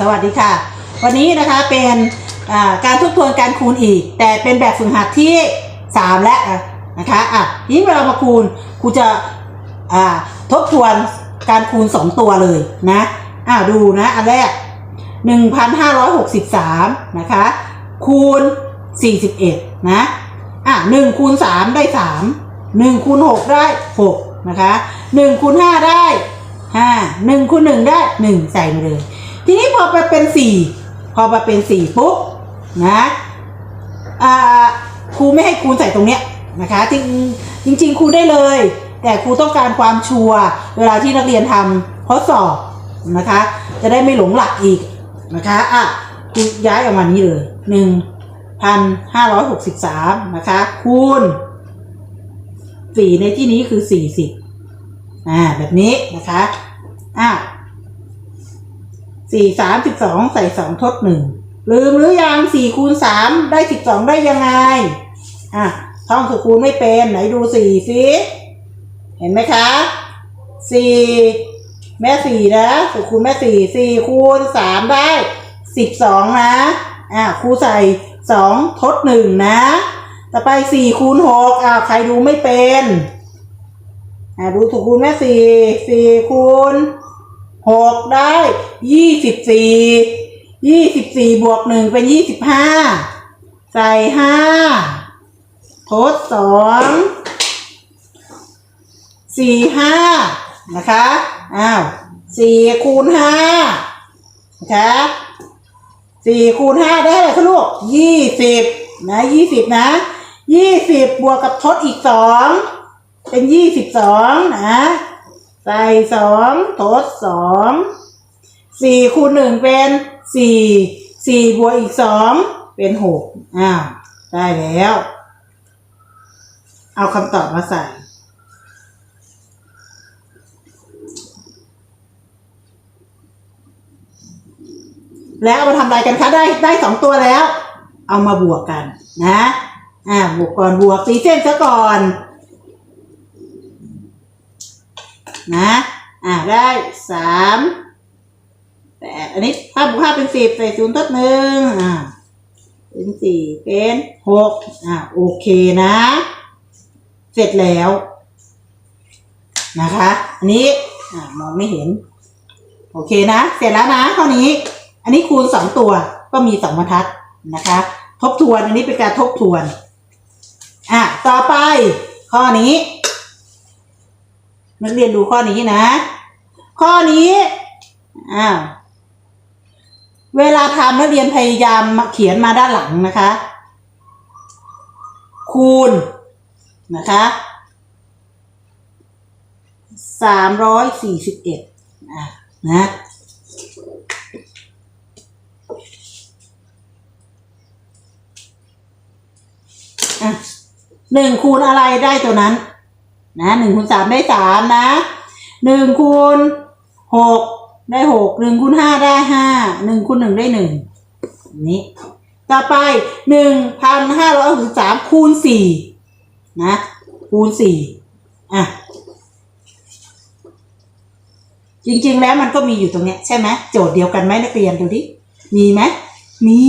สวัสดีค่ะ วันนี้นะคะเป็นการทบทวนการคูณอีก แต่เป็นแบบฝึกหัดที่ 3 แล้วนะคะอะทีนี้เวลามาคูณครูจะทบทวนการคูณ 2 ตัวเลยนะอ่าดูนะอันแรก 1,563 นะคะ คูณ 41 นะอะ1คูณ 3 ได้ 3 1คูณ6ได้ 6 นะคะ1คูณ5ได้ 5 1คูณ1ได้ 1 ใส่มาเลย ทีนี้พอไปเป็น4พอมาเป็น4ปุ๊บนะครูไม่ให้คูณใส่ตรงเนี้ยนะคะจริงจริงๆครูได้เลย แต่ครูต้องการความชัวร์เวลาที่นักเรียนทำข้อสอบนะคะ จะได้ไม่หลงหลักอีกนะคะอะครูย้ายออกมานี้เลยหนึ่งพันห้าร้อยหกสิบสามนะคะคูณสี่ในที่นี้คือสี่สิบอ่าแบบนี้นะคะอะ สี่สามสิบสองใส่สองทดหนึ่งลืมหรือยังสี่คูณสามได้สิบสองได้ยังไง อะท่องคือคูณไม่เป็นไหนดูสี่สิเห็นไหมคะสี่แม่สี่นะสูคูณแม่สี่สี่คูณสามได้สิบสองนะ อะครูใส่สองทดหนึ่งนะ ต่อไปสี่คูณหกอ่าใครดูไม่เป็น อ่าดูถูกคูณแม่สี่สี่คูณ หกได้ยี่สิบสี่ยี่สิบสี่บวกหนึ่งเป็นยี่สิบห้าใส่ห้าทดสองสี่ห้านะคะอ้าวสี่คูณห้านะคะสี่คูณห้าได้เลยคะลูกยี่สิบนะยี่สิบนะยี่สิบบวกกับทดอีกสองเป็นยี่สิบสองนะ ใส่สองทดสองสี่คูณหนึ่งเป็นสี่สี่บวกอีกสองเป็นหกอ้าวได้แล้ว เอาคำตอบมาใส่ แล้วเอามาทำอะไรกันคะได้ได้สองตัวแล้ว เอามาบวกกันนะ อ่าบวกก่อนบวกตีเส้นซะก่อน นะ อ่าได้สามแปดอันนี้ถ้าบวกห้าเป็นสิบใส่ศูนย์ทดหนึ่งอ่าเป็นสี่เป็นหกอ่าโอเคนะ เสร็จแล้วนะคะ อันนี้อ่ามองไม่เห็น โอเคนะ เสร็จแล้วนะข้อนี้ อันนี้คูณสองตัวก็มีสองบรรทัดนะคะ ทบทวนอันนี้เป็นการทบทวน อะ ต่อไปข้อนี้ นักเรียนดูข้อนี้นะ ข้อนี้อ้าวเวลาทำนักเรียนพยายามเขียนมาด้านหลังนะคะ คูณนะคะสามร้อยสี่สิบเอ็ดนะหนึ่งคูณอะไรได้ตัวนั้น นะหนึ่งคูณสามได้สามนะหนึ่งคูณหกได้หกหนึ่งคูณห้าได้ห้าหนึ่งคูณหนึ่งได้หนึ่งนี้ ต่อไปหนึ่งพันห้าร้อยหกสิบสามคูณสี่นะคูณสี่อะจริงๆแล้วมันก็มีอยู่ตรงเนี้ยใช่ไหมโจทย์เดียวกันไหมนักเรียนดูดิมีไหมมี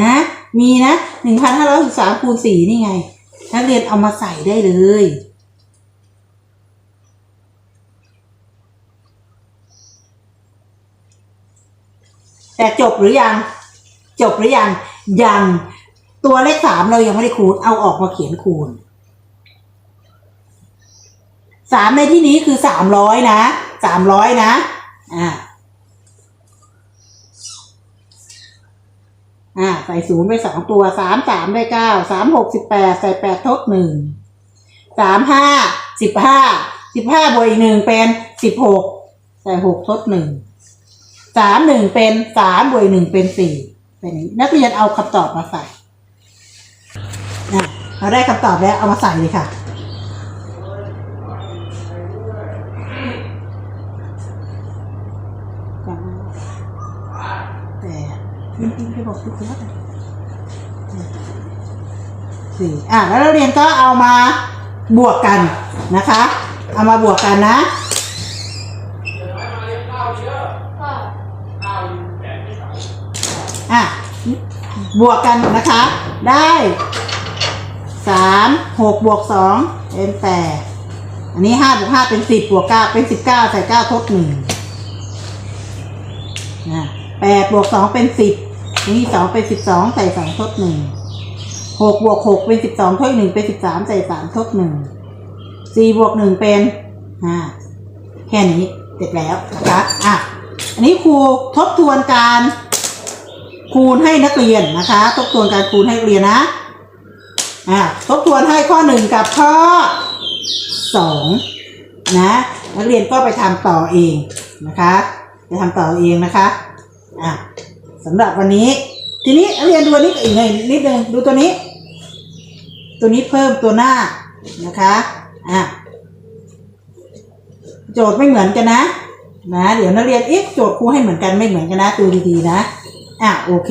นะมีนะหนึ่งพันห้าร้อยหกสามคูณสี่นี่ไงนักเรียนเอามาใส่ได้เลย แต่จบหรือยัง จบหรือยัง ยังตัวเลขสามเรายังไม่ได้คูณ เอาออกมาเขียนคูณสามในที่นี้คือสามร้อยนะสามร้อยนะ อ่า อ่า ใส่ศูนย์ไปสองตัวสามสามได้เก้าสามหกสิบแปดใส่แปดทดหนึ่งสามห้าสิบห้าสิบห้าบวกอีกหนึ่งเป็นสิบหกใส่หกทดหนึ่ง สามหนึ่งเป็นสามบวกหนึ่งเป็นสี่เป็นนี้นักเรียนเอาคำตอบมาใส่นะเราได้คำตอบแล้วเอามาใส่เลยค่ะ แต่จริงๆจะบอกทุกคนว่าสี่อะแล้วนักเรียนก็เอามาบวกกันนะคะ เอามาบวกกันนะ บวกกันนะคะ ได้สามหกบวกสองเป็นแปดอันนี้ห้าบวกห้าเป็นสิบบวกเก้าเป็นสิบเก้าใส่เก้าทดหนึ่งนะแปดบวกสองเป็นสิบอันนี้สองเป็นสิบสองใส่สองทดหนึ่งหกบวกหกเป็นสิบสองทดหนึ่งเป็นสิบสามใส่สามทดหนึ่งสี่บวกหนึ่งเป็นห้าแค่นี้เสร็จแล้วนะคะอะ อันนี้ครูทบทวนการ คูณให้นักเรียนนะคะ ทบทวนการคูณให้นักเรียนนะอ่าทบทวนให้ข้อหนึ่งกับข้อสองนะนักเรียนก็ไปทำต่อเองนะคะไปทำต่อเองนะคะอะสำหรับวันนี้ ทีนี้นักเรียนดูนี้อีกหน่อยนิดนึงดูตัวนี้ ตัวนี้เพิ่มตัวหน้านะคะอะโจทย์ไม่เหมือนกันนะนะเดี๋ยวนักเรียนเอ๊ะโจทย์ครูให้เหมือนกันไม่เหมือนกันนะดูดีๆนะ อะโอเค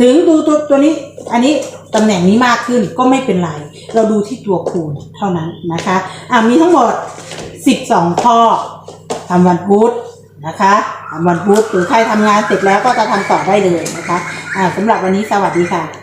ถึงดูตัวตัวนี้ อันนี้ตำแหน่งนี้มากขึ้นก็ไม่เป็นไร เราดูที่ตัวคูณเท่านั้นนะคะอะมีทั้งหมด 12 ข้อทำวันพุธนะคะทำวันพุธหรือใครทำงานเสร็จแล้วก็จะทำต่อได้เลยนะคะอะสำหรับวันนี้สวัสดีค่ะ